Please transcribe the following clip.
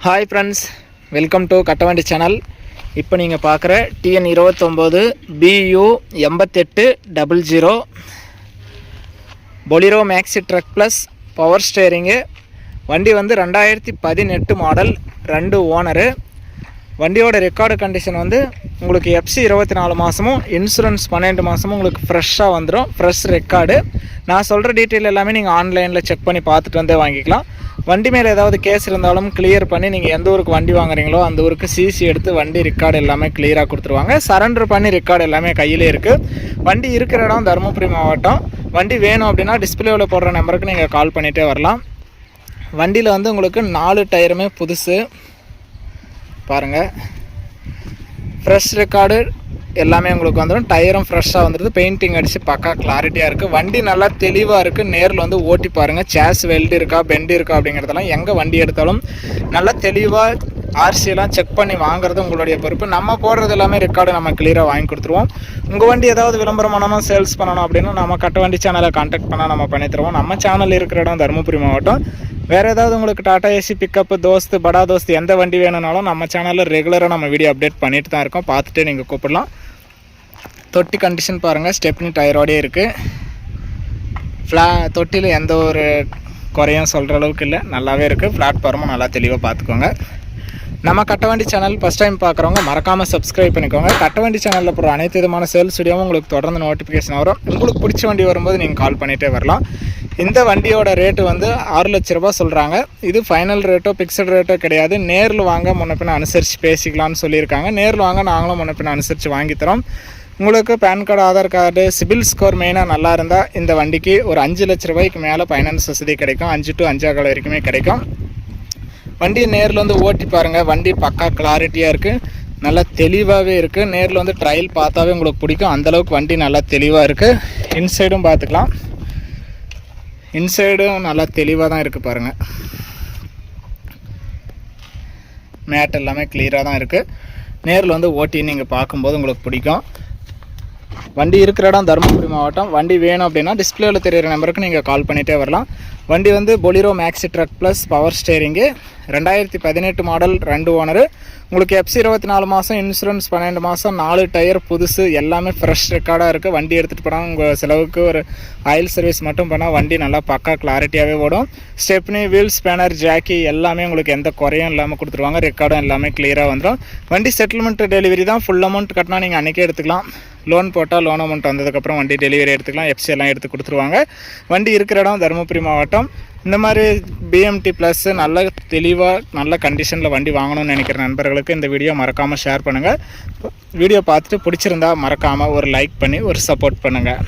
Hi friends welcome to Kattavandi channel இப்போ நீங்கள் பார்க்குற டிஎன் இருபத்தொம்போது பியூ எண்பத்தெட்டு double zero Bolero Maxi truck plus power steering வண்டி வந்து ரெண்டாயிரத்தி பதினெட்டு மாடல் ரெண்டு ஓனரு வண்டியோட ரெக்கார்டு கண்டிஷன் வந்து உங்களுக்கு எஃப்சி இருபத்தி நாலு மாதமும் இன்சூரன்ஸ் பன்னெண்டு மாதமும் உங்களுக்கு ஃப்ரெஷ்ஷாக வந்துடும் ஃப்ரெஷ் ரெக்கார்டு நான் சொல்கிற டீட்டெயில் எல்லாமே நீங்கள் ஆன்லைனில் செக் பண்ணி பார்த்துட்டு வந்தே வாங்கிக்கலாம். வண்டி மேலே ஏதாவது கேஸ் இருந்தாலும் கிளியர் பண்ணி நீங்கள் எந்த ஊருக்கு வண்டி வாங்குறீங்களோ அந்த ஊருக்கு சிசி எடுத்து வண்டி ரெக்கார்டு எல்லாமே கிளியராக கொடுத்துருவாங்க. சரண்டர் பண்ணி ரெக்கார்டு எல்லாமே கையிலே இருக்குது வண்டி இருக்கிற இடம் தருமபுரி மாவட்டம். வண்டி வேணும் அப்படின்னா டிஸ்பிளேவில் போடுற நம்பருக்கு நீங்கள் கால் பண்ணிகிட்டே வரலாம். வண்டியில் வந்து உங்களுக்கு நாலு டயருமே புதுசு. பாருங்கள் ஃப்ரெஷ் ரெக்கார்டு எல்லாமே உங்களுக்கு வந்துடும் டயரும் ஃப்ரெஷ்ஷாக வந்துடுது பெயிண்டிங் அடித்து பக்கா கிளாரிட்டியாக இருக்குது வண்டி நல்லா தெளிவாக இருக்குது நேரில் வந்து ஓட்டி பாருங்கள் சேஸ் வெல்டு இருக்கா பெண்டு இருக்கா அப்படிங்கிறதெல்லாம் எங்கே வண்டி எடுத்தாலும் நல்லா தெளிவாக ஆர்சியெல்லாம் செக் பண்ணி வாங்குறது உங்களுடைய பொறுப்பு. நம்ம போடுறது எல்லாமே ரெக்கார்டு நம்ம கிளியராக வாங்கி கொடுத்துருவோம். உங்கள் வண்டி ஏதாவது விளம்பரம் பண்ணணும் சேல்ஸ் பண்ணணும் அப்படின்னா நம்ம கட்ட வண்டி சேனலை கான்டாக்ட் பண்ணால் நம்ம பண்ணி தருவோம் நம்ம சேனல் இருக்கிற இடம் தருமபுரி மாவட்டம். வேறு ஏதாவது உங்களுக்கு டாடா ஏசி பிக்கப்பு தோஸ்து படா தோஸ்து எந்த வண்டி வேணும்னாலும் நம்ம சேனலில் ரெகுலராக நம்ம வீடியோ அப்டேட் பண்ணிட்டு தான் இருக்கோம். பார்த்துட்டு நீங்கள் கூப்பிடலாம். தொட்டி கண்டிஷன் பாருங்கள் ஸ்டெப்னி டயரோடே இருக்குது ஃப்ளா தொட்டியில் எந்த ஒரு குறையும் சொல்கிற அளவுக்கு இல்லை. நல்லாவே இருக்குது பிளாட்ஃபார்மும் நல்லா தெளிவாக பார்த்துக்கோங்க. நம்ம கட்டவண்டி சேனல் ஃபஸ்ட் டைம் பார்க்குறவங்க மறக்காமல் சப்ஸ்கிரைப் பண்ணிக்கோங்க. கட்டவண்டி சேனலில் போகிற அனைத்து விதமான சேல்ஸ் வீடியோவும் உங்களுக்கு தொடர்ந்து நோட்டிஃபிகேஷன் வரும். உங்களுக்கு பிடிச்ச வண்டி வரும்போது நீங்கள் கால் பண்ணிகிட்டே வரலாம். இந்த வண்டியோட ரேட்டு வந்து ஆறு லட்ச ரூபா சொல்கிறாங்க இது ஃபைனல் ரேட்டோ பிக்சட் ரேட்டோ கிடையாது. நேரில் வாங்க முன்ன அனுசரித்து பேசிக்கலாம்னு சொல்லியிருக்காங்க. நேரில் வாங்க நாங்களும் முன்ன அனுசரித்து வாங்கித்தரோம் உங்களுக்கு PAN card Aadhaar card CIBIL score மெயினாக நல்லா இருந்தால் இந்த வண்டிக்கு ஒரு அஞ்சு லட்ச ரூபாய்க்கு மேலே ஃபைனான்ஸ் வசதி கிடைக்கும். அஞ்சு டு அஞ்சாவது வரைக்குமே கிடைக்கும். வண்டியை நேரில் வந்து ஓட்டி பாருங்கள் வண்டி பக்கா கிளாரிட்டியாக இருக்குது நல்லா தெளிவாகவே இருக்குது நேரில் வந்து ட்ரையல் பார்த்தாவே உங்களுக்கு பிடிக்கும். அந்தளவுக்கு வண்டி நல்லா தெளிவாக இருக்குது இன்சைடும் பார்த்துக்கலாம். இன்சைடும் நல்லா தெளிவாக தான் இருக்குது பாருங்கள் மேட் எல்லாமே கிளியராக தான் இருக்குது நேரில் வந்து ஓட்டி நீங்கள் பார்க்கும்போது உங்களுக்கு பிடிக்கும். வண்டி இருக்கிற இடம் தருமபுரி மாவட்டம். வண்டி வேணும் அப்படின்னா டிஸ்பிளேவில் தெரியிற நம்பருக்கு நீங்கள் கால் பண்ணிகிட்டே வரலாம். வண்டி வந்து Bolero Maxi truck plus power steering ரெண்டாயிரத்தி பதினெட்டு மாடல் ரெண்டு ஓனரு உங்களுக்கு எஃப்சி இருபத்தி நாலு மாதம் இன்சூரன்ஸ் பன்னெண்டு மாதம் நாலு டயர் புதுசு எல்லாமே ஃப்ரெஷ் ரெக்கார்டாக இருக்குது வண்டி எடுத்துகிட்டு போனால் உங்கள் செலவுக்கு ஒரு ஆயில் சர்வீஸ் மட்டும் பண்ணால் வண்டி நல்லா பக்கா கிளாரிட்டியாகவே ஓடும். ஸ்டெப்னி வீல் ஸ்பேனர் ஜாக்கி எல்லாமே உங்களுக்கு எந்த குறையும் இல்லாமல் கொடுத்துருவாங்க. ரெக்கார்டும் எல்லாமே கிளியராக வந்துடும் வண்டி செட்டில்மெண்ட் டெலிவரி தான் ஃபுல் அமௌண்ட் கட்டினா நீங்கள் அன்றைக்கே எடுத்துக்கலாம். லோன் போட்டால் லோன் அமௌண்ட் வந்ததுக்கப்புறம் வண்டி டெலிவரி எடுத்துக்கலாம். எஃப்சி எல்லாம் எடுத்து கொடுத்துருவாங்க. வண்டி இருக்கிற இடம் தருமபுரி மாவட்டம். இந்த மாதிரி பிஎம்டி ப்ளஸ் நல்ல தெளிவாக நல்ல கண்டிஷனில் வண்டி வாங்கணும்னு நினைக்கிற நண்பர்களுக்கு இந்த வீடியோ மறக்காமல் ஷேர் பண்ணுங்கள் வீடியோ பார்த்துட்டு பிடிச்சிருந்தா மறக்காமல் ஒரு லைக் பண்ணி ஒரு சப்போர்ட் பண்ணுங்கள்